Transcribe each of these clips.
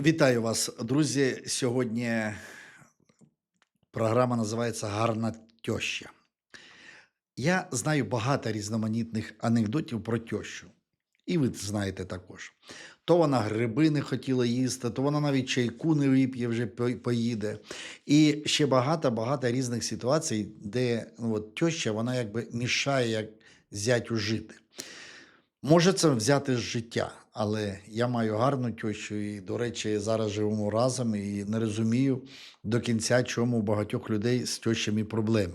Вітаю вас, друзі. Сьогодні програма називається Гарна тьоща. Я знаю багато різноманітних анекдотів про тьощу. І ви знаєте також. То вона гриби не хотіла їсти, то вона навіть чайку не вип'є, вже поїде. І ще багато-багато різних ситуацій, де ну, от, тьоща вона якби мішає як зятю жити. Може це взяти з життя, але я маю гарну тещу, і, до речі, зараз живемо разом і не розумію до кінця, чому у багатьох людей з тещами проблеми.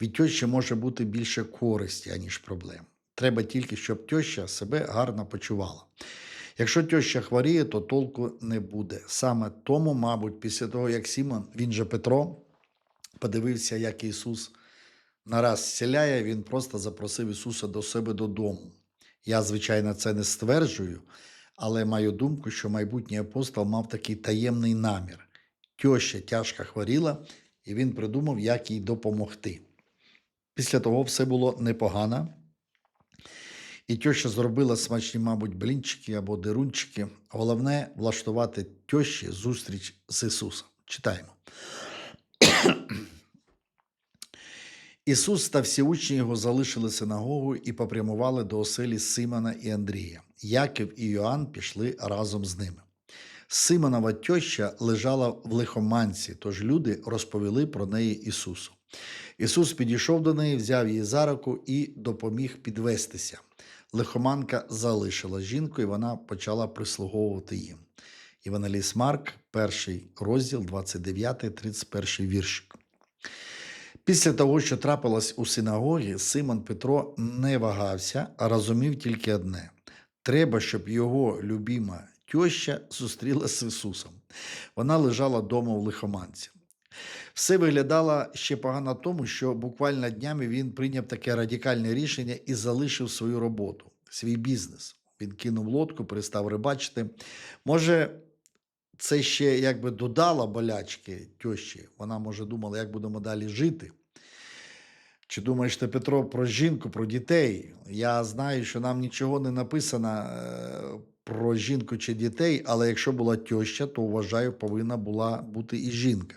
Від тещі може бути більше користі, аніж проблем. Треба тільки, щоб теща себе гарно почувала. Якщо теща хворіє, то толку не буде. Саме тому, мабуть, після того, як Сімон, він же Петро, подивився, як Ісус нараз зціляє, він просто запросив Ісуса до себе додому. Я, звичайно, це не стверджую, але маю думку, що майбутній апостол мав такий таємний намір. Тьоща тяжко хворіла, і він придумав, як їй допомогти. Після того все було непогано. І тьоща зробила смачні, мабуть, блінчики або дирунчики. Головне влаштувати тьощі зустріч з Ісусом. Читаємо. Ісус та всі учні його залишили синагогу і попрямували до оселі Симона і Андрія. Яків і Йоанн пішли разом з ними. Симонова тьоща лежала в лихоманці, тож люди розповіли про неї Ісусу. Ісус підійшов до неї, взяв її за руку і допоміг підвестися. Лихоманка залишила жінку, і вона почала прислуговувати їм. Євангеліст Марк, перший розділ, 29-31 віршик. Після того, що трапилось у синагогі, Симон Петро не вагався, а розумів тільки одне: треба, щоб його любима тьоща зустрілася з Ісусом. Вона лежала дома в лихоманці. Все виглядало ще погано тому, що буквально днями він прийняв таке радикальне рішення і залишив свою роботу, свій бізнес. Він кинув лодку, перестав рибачити. Може, це ще якби додало болячки тьощі. Вона, може, думала, як будемо далі жити. Чи думаєш ти, Петро, про жінку, про дітей? Я знаю, що нам нічого не написано е, про жінку чи дітей, але якщо була тьоща, то вважаю, повинна була бути і жінка.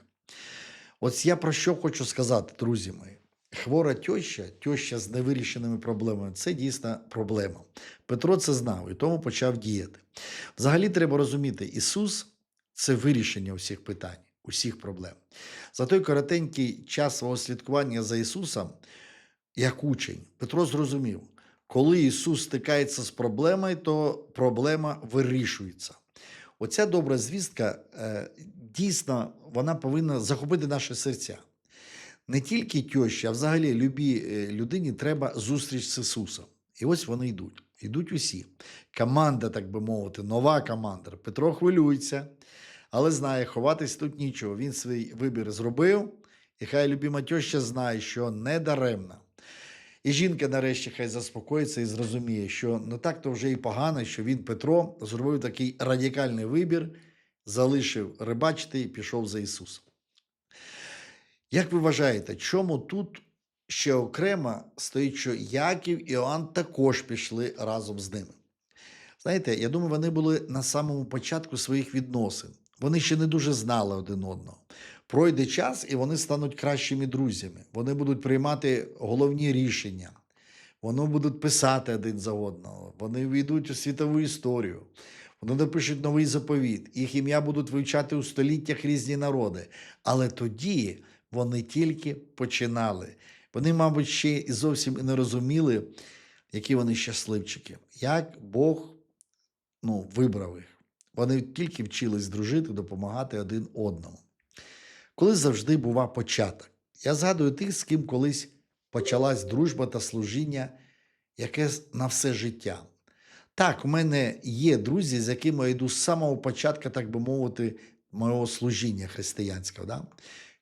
Ось я про що хочу сказати, друзі мої. Хвора тьоща, тьоща з невирішеними проблемами це дійсно проблема. Петро це знав і тому почав діяти. Взагалі треба розуміти, Ісус це вирішення усіх питань, усіх проблем. За той коротенький час свого слідкування за Ісусом, як учень, Петро зрозумів, коли Ісус стикається з проблемою, то проблема вирішується. Оця добра звістка е, дійсно вона повинна захопити наші серця. Не тільки тьощі, а взагалі любій е, людині треба зустріч з Ісусом. І ось вони йдуть. Йдуть усі. Команда, так би мовити, нова команда. Петро хвилюється, але знає, ховатись тут нічого. Він свій вибір зробив, і хай любима тьоща знає, що не даремно. І жінка нарешті хай заспокоїться і зрозуміє, що не так то вже і погано, що він, Петро, зробив такий радикальний вибір, залишив рибачити і пішов за Ісусом. Як ви вважаєте, чому тут ще окремо стоїть, що Яків і Іоанн також пішли разом з ними? Знаєте, я думаю, вони були на самому початку своїх відносин. Вони ще не дуже знали один одного. Пройде час, і вони стануть кращими друзями. Вони будуть приймати головні рішення. Вони будуть писати один за одного. Вони війдуть у світову історію. Вони напишуть новий заповіт. Їх ім'я будуть вивчати у століттях різні народи. Але тоді вони тільки починали. Вони, мабуть, ще і зовсім і не розуміли, які вони щасливчики, як Бог ну, вибрав їх. Вони тільки вчились дружити, допомагати один одному. Коли завжди бува початок. Я згадую тих, з ким колись почалась дружба та служіння, яке на все життя. Так, у мене є друзі, з якими я йду з самого початку, так би мовити, мого служіння християнського. Да?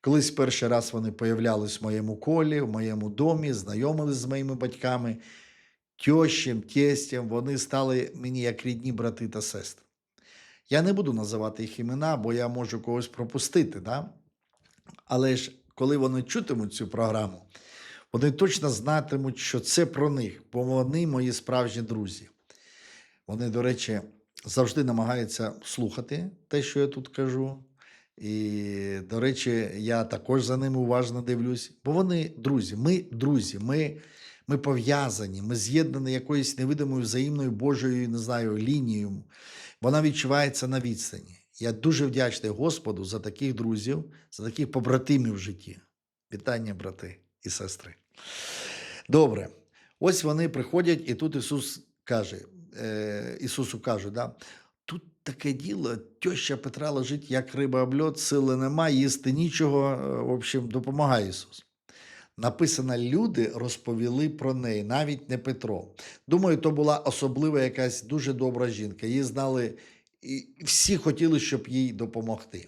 Колись перший раз вони появлялись в моєму колі, в моєму домі, знайомились з моїми батьками, тьощем, тестям, вони стали мені як рідні брати та сестри. Я не буду називати їх імена, бо я можу когось пропустити. Да? Але ж коли вони чутимуть цю програму, вони точно знатимуть, що це про них, бо вони мої справжні друзі. Вони, до речі, завжди намагаються слухати те, що я тут кажу. І, до речі, я також за ними уважно дивлюсь, бо вони друзі, ми друзі, ми, ми пов'язані, ми з'єднані якоюсь невидимою взаємною Божою, не знаю, лінією. Вона відчувається на відстані. Я дуже вдячний Господу за таких друзів, за таких побратимів в житті. Вітання, брати і сестри. Добре. Ось вони приходять, і тут Ісус каже, е, Ісусу каже, да, тут таке діло, теща Петра лежить, як риба об льод, сили нема, їсти нічого. е, В общем, допомагає Ісус. Написано, люди розповіли про неї, навіть не Петро. Думаю, то була особлива якась дуже добра жінка. Її знали, і всі хотіли, щоб їй допомогти.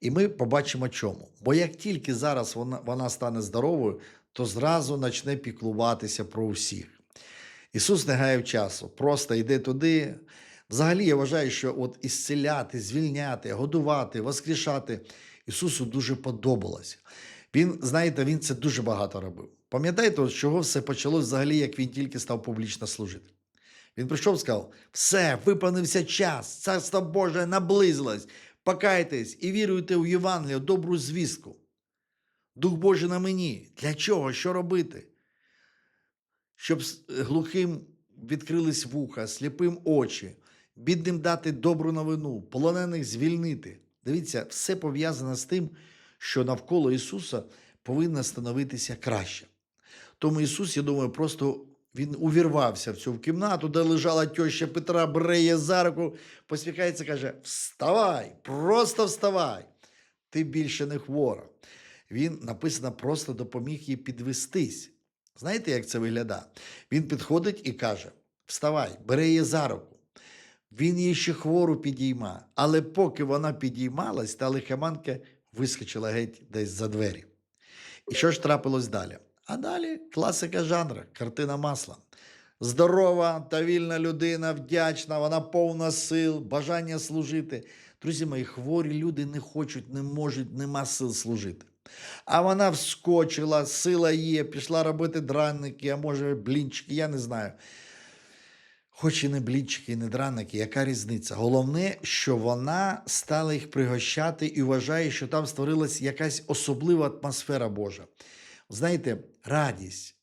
І ми побачимо чому. Бо як тільки зараз вона, вона стане здоровою, то зразу почне піклуватися про усіх. Ісус не гаяв часу, просто йде туди. Взагалі, я вважаю, що от ісцеляти, звільняти, годувати, воскрішати Ісусу дуже подобалося. Він, знаєте, він це дуже багато робив. Пам'ятаєте, з чого все почалось взагалі, як він тільки став публічно служити? Він прийшов і сказав: все, виповнився час, царство Боже наблизилось, покайтесь і віруйте в Євангелію, добру звістку. Дух Божий на мені. Для чого? Що робити? Щоб с- глухим відкрились вуха, сліпим очі, бідним дати добру новину, полонених звільнити. Дивіться, все пов'язане з тим, що навколо Ісуса повинно становитися краще. Тому Ісус, я думаю, просто він увірвався в цю кімнату, де лежала теща Петра, бере її за руку, посміхається, каже: Вставай, просто вставай! Ти більше не хвора. Він написано, просто допоміг їй підвестись. Знаєте, як це виглядає? Він підходить і каже: Вставай, бере її за руку. Він її ще хвору підійма, але поки вона підіймалась, та лихоманка вискочила геть десь за двері. І що ж трапилось далі? А далі класика жанра, картина масла. Здорова та вільна людина, вдячна, вона повна сил, бажання служити. Друзі мої, хворі люди не хочуть, не можуть, нема сил служити. А вона вскочила, сила є, пішла робити дранники, а може блінчики, я не знаю. Хоч і не блінчики, і не дранники, яка різниця? Головне, що вона стала їх пригощати і вважає, що там створилась якась особлива атмосфера Божа. Знаєте, радість.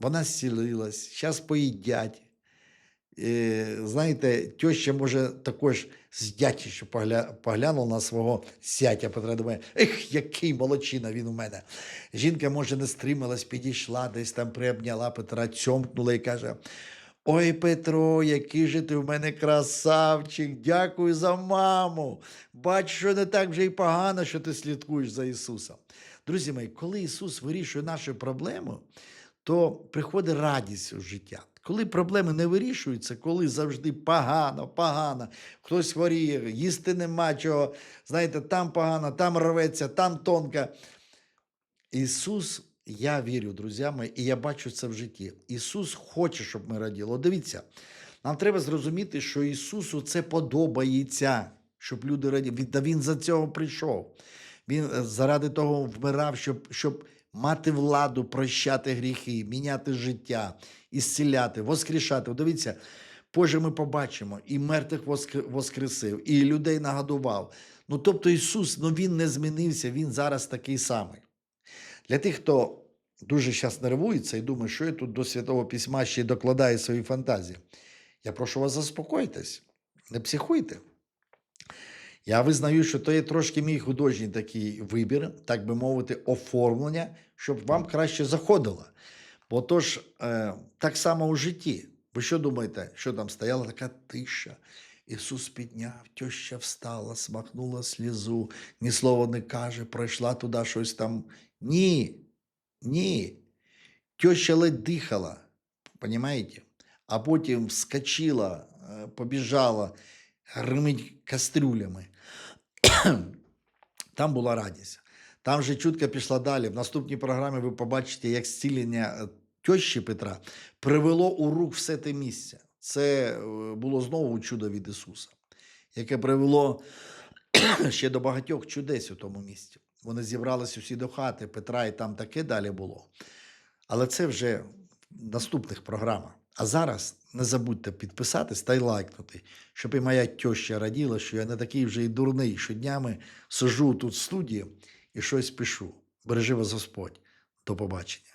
Вона зцілилась, зараз поїдять. Е, знаєте, теща може також з дячістю погля... поглянула на свого сятя Петра. Думає, ех, який молодчина він у мене. Жінка, може, не стрималась, підійшла, десь там приобняла Петра, цьомкнула і каже: Ой, Петро, який же ти в мене красавчик, дякую за маму. Бач, що не так вже й погано, що ти слідкуєш за Ісусом. Друзі мої, коли Ісус вирішує нашу проблему, то приходить радість у життя. Коли проблеми не вирішуються, коли завжди погано, погано, хтось хворіє, їсти нема чого, знаєте, там погано, там рветься, там тонко. Ісус, я вірю, друзі мої, і я бачу це в житті. Ісус хоче, щоб ми раділи. Дивіться, нам треба зрозуміти, що Ісусу це подобається, щоб люди раділи. Та Він за цього прийшов. Він е, заради того вмирав, щоб, щоб мати владу, прощати гріхи, міняти життя, ісціляти, воскрішати. От Дивіться, Позже ми побачимо, і мертвих воскресив, і людей нагодував. Ну тобто Ісус, ну Він не змінився, Він зараз такий самий. Для тих, хто дуже зараз нервується і думає, що я тут до Святого Письма ще й докладаю свої фантазії. Я прошу вас заспокойтесь, не психуйте. Я визнаю, що то є трошки мій художній такий вибір, так би мовити, оформлення, щоб вам краще заходило. Бо тож, е, так само у житті. Ви що думаєте, що там стояла така тиша? Ісус підняв, теща встала, смахнула слізу, ні слова не каже, пройшла туди щось там. Ні, ні. Теща ледь дихала, понімаєте? А потім вскочила, е, побіжала, гримить кастрюлями. Там була радість. Там же чутка пішла далі. В наступній програмі ви побачите, як зцілення е, тещі Петра привело у рук все те місце. Це е, було знову чудо від Ісуса, яке привело ще до багатьох чудес у тому місці. Вони зібралися всі до хати Петра, і там таке далі було. Але це вже в наступних програмах. А зараз не забудьте підписатись та й лайкнути, щоб і моя тьоща раділа, що я не такий вже й дурний, що днями сижу тут в студії і щось пишу. Бережи вас Господь. До побачення.